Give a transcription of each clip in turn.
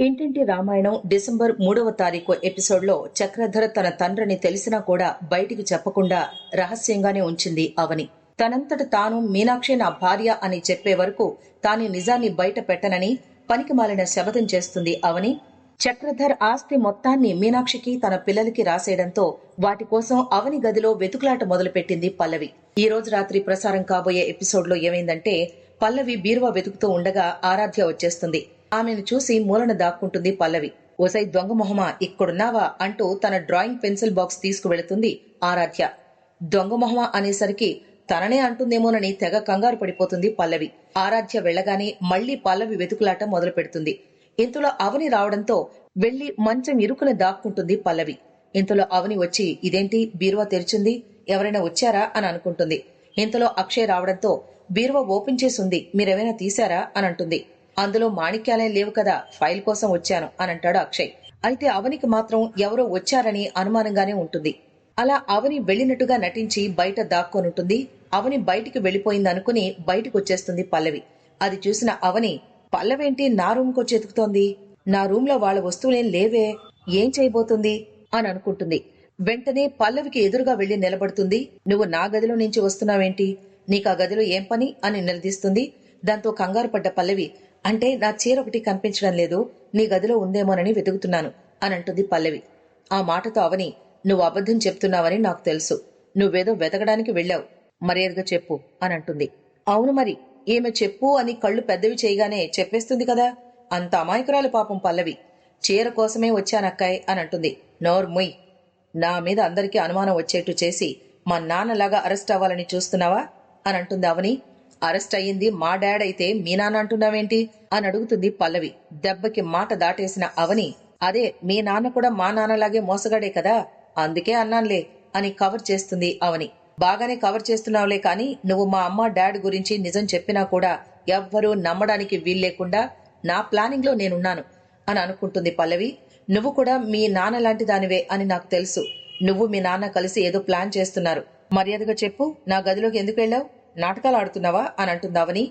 ఇంటింటి రామాయణం డిసెంబర్ మూడవ తారీఖు ఎపిసోడ్లో చక్రధర తన తండ్రిని తెలిసినా కూడా బయటికి చెప్పకుండా రహస్యంగానే ఉంచింది అవని. తనంతట తాను మీనాక్షి నా భార్య అని చెప్పే వరకు తాని నిజాన్ని బయట పెట్టనని పనికిమాలిన శపథం చేస్తుంది అవని. చక్రధర్ ఆస్తి మొత్తాన్ని మీనాక్షికి తన పిల్లలకి రాసేయడంతో వాటి కోసం అవని గదిలో వెతుకులాట మొదలుపెట్టింది పల్లవి. ఈ రోజు రాత్రి ప్రసారం కాబోయే ఎపిసోడ్లో ఏమైందంటే పల్లవి బీరువా వెతుకుతూ ఉండగా ఆరాధ్య వచ్చేస్తుంది. ఆమెను చూసి మూలన దాక్కుంటుంది పల్లవి. ఓసై దొంగ మొహమా ఇక్కడున్నావా? అంటూ తన డ్రాయింగ్ పెన్సిల్ బాక్స్ తీసుకువెళుతుంది ఆరాధ్య. దొంగ మొహమా అనేసరికి తననే అంటుందేమోనని తెగ కంగారు పడిపోతుంది పల్లవి. ఆరాధ్య వెళ్ళగానే మళ్ళీ పల్లవి వెతుకులాట మొదలు పెడుతుంది ఇంతలో అవని రావడంతో వెళ్ళి మంచం ఇరుకున దాక్కుంటుంది పల్లవి. ఇంతలో అవని వచ్చి ఇదేంటి? బీరువా తెరిచింది? ఎవరైనా వచ్చారా? అని అనుకుంటుంది. ఇంతలో అక్షయ్ రావడంతో బీరువా ఓపెన్ చేసి ఉంది. మీరేమైనా తీశారా? అని అంటుంది. అందులో మాణిక్యాలయం లేవు కదా ఫైల్ కోసం వచ్చాను అని అంటాడు అక్షయ్. అయితే అవనికి మాత్రం ఎవరో వచ్చారని అనుమానంగానే ఉంటుంది. అలా అవని వెళ్ళినట్టుగా నటించి బయట దాక్కొనుంటుంది. అవని బయటికి వెళ్ళిపోయింది అనుకుని బయటకు వచ్చేస్తుంది పల్లవి. అది చూసిన అవని పల్లవేంటి నా రూమ్కి వచ్చి నా రూమ్లో వాళ్ళ వస్తువులేం లేవే ఏం చేయబోతుంది? అని అనుకుంటుంది. వెంటనే పల్లవికి ఎదురుగా వెళ్ళి నిలబడుతుంది. నువ్వు నా గదిలో నుంచి వస్తున్నావేంటి? నీకు ఆ గదిలో ఏం పని? అని నిలదీస్తుంది. దాంతో కంగారు పడ్డ పల్లవి అంటే నా చీర ఒకటి కనిపించడం లేదు నీ గదిలో ఉందేమోనని వెతుకుతున్నాను అని అంటుంది పల్లవి. ఆ మాటతో అవని నువ్వు అబద్ధం చెప్తున్నావని నాకు తెలుసు. నువ్వేదో వెతకడానికి వెళ్ళావు. మర్యాదగా చెప్పు అని అంటుంది. అవును మరి ఈమె చెప్పు అని కళ్ళు పెద్దవి చేయగానే చెప్పేస్తుంది కదా? అంత అమాయకురాలు పాపం పల్లవి. చీర కోసమే వచ్చానక్కాయ్ అని అంటుంది. నోర్ ముయ్. నా మీద అందరికీ అనుమానం వచ్చేట్టు చేసి మా నాన్నలాగా అరెస్ట్ అవ్వాలని చూస్తున్నావా? అని అంటుంది అవని. అరెస్ట్ అయ్యింది మా డాడ్ అయితే మీ నాన్న అంటున్నావేంటి? అని అడుగుతుంది పల్లవి. దెబ్బకి మాట దాటేసిన అవని అదే మీ నాన్న కూడా మా నాన్నలాగే మోసగాడే కదా? అందుకే అన్నాన్లే అని కవర్ చేస్తుంది అవని. బాగానే కవర్ చేస్తున్నావులే కానీ నువ్వు మా అమ్మ డాడ్ గురించి నిజం చెప్పినా కూడా ఎవ్వరూ నమ్మడానికి వీల్లేకుండా నా ప్లానింగ్లో నేనున్నాను అని అనుకుంటుంది పల్లవి. నువ్వు కూడా మీ నాన్న లాంటి దానివే అని నాకు తెలుసు. నువ్వు మీ నాన్న కలిసి ఏదో ప్లాన్ చేస్తున్నారు. మర్యాదగా చెప్పు నా గదిలోకి ఎందుకు వెళ్ళావు? నాటకాలు ఆడుతున్నావా? అని అంటుందావని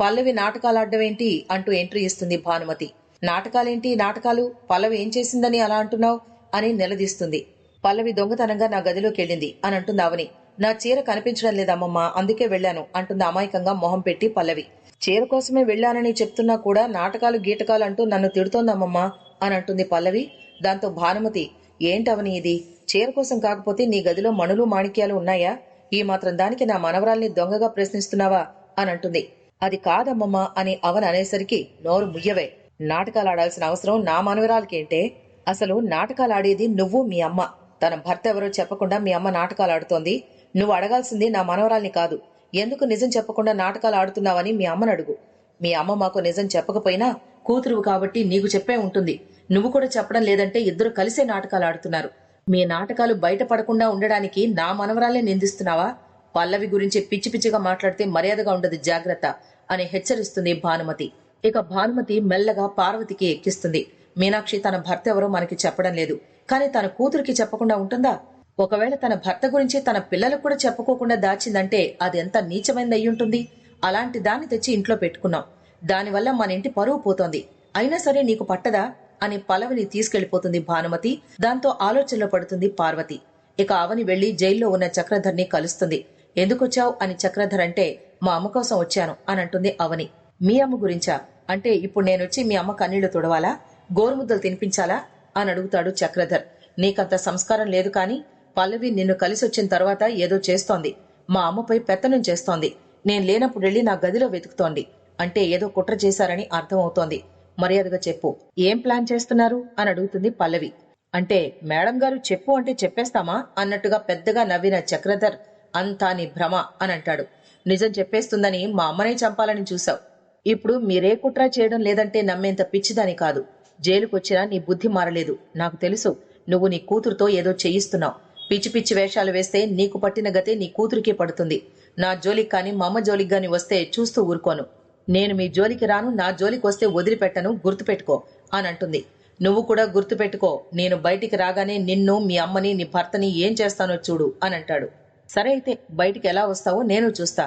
పల్లవి నాటకాలు అడ్డవేంటి అంటూ ఎంట్రీ ఇస్తుంది భానుమతి. నాటకాలేంటి? నాటకాలు? పల్లవి ఏం చేసిందని అలా అంటున్నావు? అని నిలదీస్తుంది. పల్లవి దొంగతనంగా నా గదిలోకి వెళ్ళింది అని అంటుంది అవని నా చీర కనిపించడం లేదమ్మమ్మ అందుకే వెళ్ళాను అంటుంది అమాయకంగా మొహం పెట్టి పల్లవి. చీర కోసమే వెళ్ళానని చెప్తున్నా కూడా నాటకాలు గీటకాలు అంటూ నన్ను తిడుతోందమ్మమ్మ అని అంటుంది పల్లవి. దాంతో భానుమతి ఏంటవని ఇది? చీర కోసం కాకపోతే నీ గదిలో మణులు మాణిక్యాలు ఉన్నాయా? ఈ మాత్రం దానికి నా మనవరాల్ని దొంగగా ప్రశ్నిస్తున్నావా? అని అంటుంది. అది కాదమ్మమ్మ అని అవన్ అనేసరికి నోరు ముయ్యవే. నాటకాలు ఆడాల్సిన అవసరం నా మనవరాలకేంటే అసలు నాటకాలు ఆడేది నువ్వు మీ అమ్మ. తన భర్త ఎవరో చెప్పకుండా మీ అమ్మ నాటకాలు ఆడుతోంది నువ్వు అడగాల్సింది నా మనవరాల్ని కాదు. ఎందుకు నిజం చెప్పకుండా నాటకాలు ఆడుతున్నావని మీ అమ్మను అడుగు. మీ అమ్మ మాకు నిజం చెప్పకపోయినా కూతురువు కాబట్టి నీకు చెప్పే ఉంటుంది. నువ్వు కూడా చెప్పడం లేదంటే ఇద్దరు కలిసే నాటకాలు ఆడుతున్నారు మీ నాటకాలు బయటపడకుండా ఉండడానికి నా మనవరాలే నిందిస్తున్నావా? పల్లవి గురించి పిచ్చి పిచ్చిగా మాట్లాడితే మర్యాదగా ఉండదు జాగ్రత్త అని హెచ్చరిస్తుంది భానుమతి. ఇక భానుమతి మెల్లగా పార్వతికి ఎక్కిస్తుంది. మీనాక్షి తన భర్త ఎవరో మనకి చెప్పడం లేదు. కానీ తన కూతురికి చెప్పకుండా ఉంటుందా? ఒకవేళ తన భర్త గురించి తన పిల్లలకు కూడా చెప్పుకోకుండా దాచిందంటే అది ఎంత నీచమైనది అయ్యుంటుంది. అలాంటి దాన్ని తెచ్చి ఇంట్లో పెట్టుకున్నాం. దానివల్ల మన ఇంటి పరువు పోతోంది. అయినా సరే నీకు పట్టదా? అని పలవిని తీసుకెళ్ళిపోతుంది భానుమతి. దాంతో ఆలోచనలో పడుతుంది పార్వతి. ఇక అవని వెళ్ళి జైల్లో ఉన్న చక్రధర్ని కలుస్తుంది. ఎందుకొచ్చావు అని చక్రధర్ అంటే మా అమ్మ కోసం వచ్చాను అని అంటుంది అవని. మీ అమ్మ గురించా? అంటే ఇప్పుడు నేనొచ్చి మీ అమ్మ కన్నీళ్ళు తుడవాలా? గోరుముద్దలు తినిపించాలా? అని అడుగుతాడు చక్రధర్. నీకంత సంస్కారం లేదు కాని పల్లవి నిన్ను కలిసి వచ్చిన తర్వాత ఏదో చేస్తోంది. మా అమ్మపై పెత్తనం చేస్తోంది. నేను లేనప్పుడు వెళ్ళి నా గదిలో వెతుకుతోంది. అంటే ఏదో కుట్ర చేశారని అర్థమవుతోంది. మర్యాదగా చెప్పు. ఏం ప్లాన్ చేస్తున్నారు? అని అడుగుతుంది పల్లవి. అంటే మేడం గారు చెప్పు అంటే చెప్పేస్తామా? అన్నట్టుగా పెద్దగా నవ్విన చక్రధర్ అంతా నీ భ్రమ అని అంటాడు. నిజం చెప్పేస్తుందని మా అమ్మనే చంపాలని చూశావు ఇప్పుడు మీరే కుట్ర చేయడం లేదంటే నమ్మేంత పిచ్చిదని కాదు. జైలుకొచ్చినా నీ బుద్ధి మారలేదు. నాకు తెలుసు నువ్వు నీ కూతురుతో ఏదో చేయిస్తున్నావు. పిచ్చి పిచ్చి వేషాలు వేస్తే నీకు పట్టిన గతే నీ కూతురికే పడుతుంది. నా జోలికి కానీ మా అమ్మ జోలికి గాని వస్తే చూస్తూ ఊరుకోను. నేను మీ జోలికి రాను నా జోలికి వస్తే వదిలిపెట్టను గుర్తుపెట్టుకో అని అంటుంది. నువ్వు కూడా గుర్తుపెట్టుకో నేను బయటికి రాగానే నిన్ను మీ అమ్మని నీ భర్తని ఏం చేస్తానో చూడు అని అంటాడు. సరే అయితే బయటికి ఎలా వస్తావో నేను చూస్తా.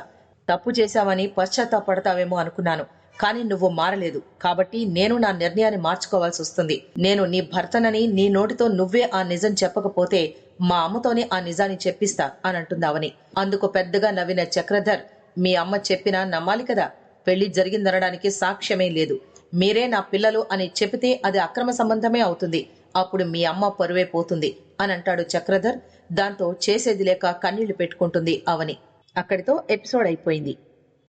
తప్పు చేశావని పశ్చాత్తాపడతావేమో అనుకున్నాను కానీ నువ్వు మారలేదు. కాబట్టి నేను నా నిర్ణయాన్ని మార్చుకోవాల్సి వస్తుంది. నేను నీ భర్తనని నీ నోటితో నువ్వే ఆ నిజం చెప్పకపోతే మా అమ్మతోనే ఆ నిజాన్ని చెప్పిస్తా అని అంటుందావని అందుకు పెద్దగా నవ్విన చక్రధర్ మీ అమ్మ చెప్పినా నమ్మాలి కదా? పెళ్ళి జరిగిందనడానికి సాక్ష్యమే లేదు. మీరే నా పిల్లలు అని చెబితే అది అక్రమ సంబంధమే అవుతుంది. అప్పుడు మీ అమ్మ పరువే పోతుంది అని అంటాడు చక్రధర్. దాంతో చేసేది లేక కన్నీళ్ళు పెట్టుకుంటుంది అవని. అక్కడితో ఎపిసోడ్ అయిపోయింది.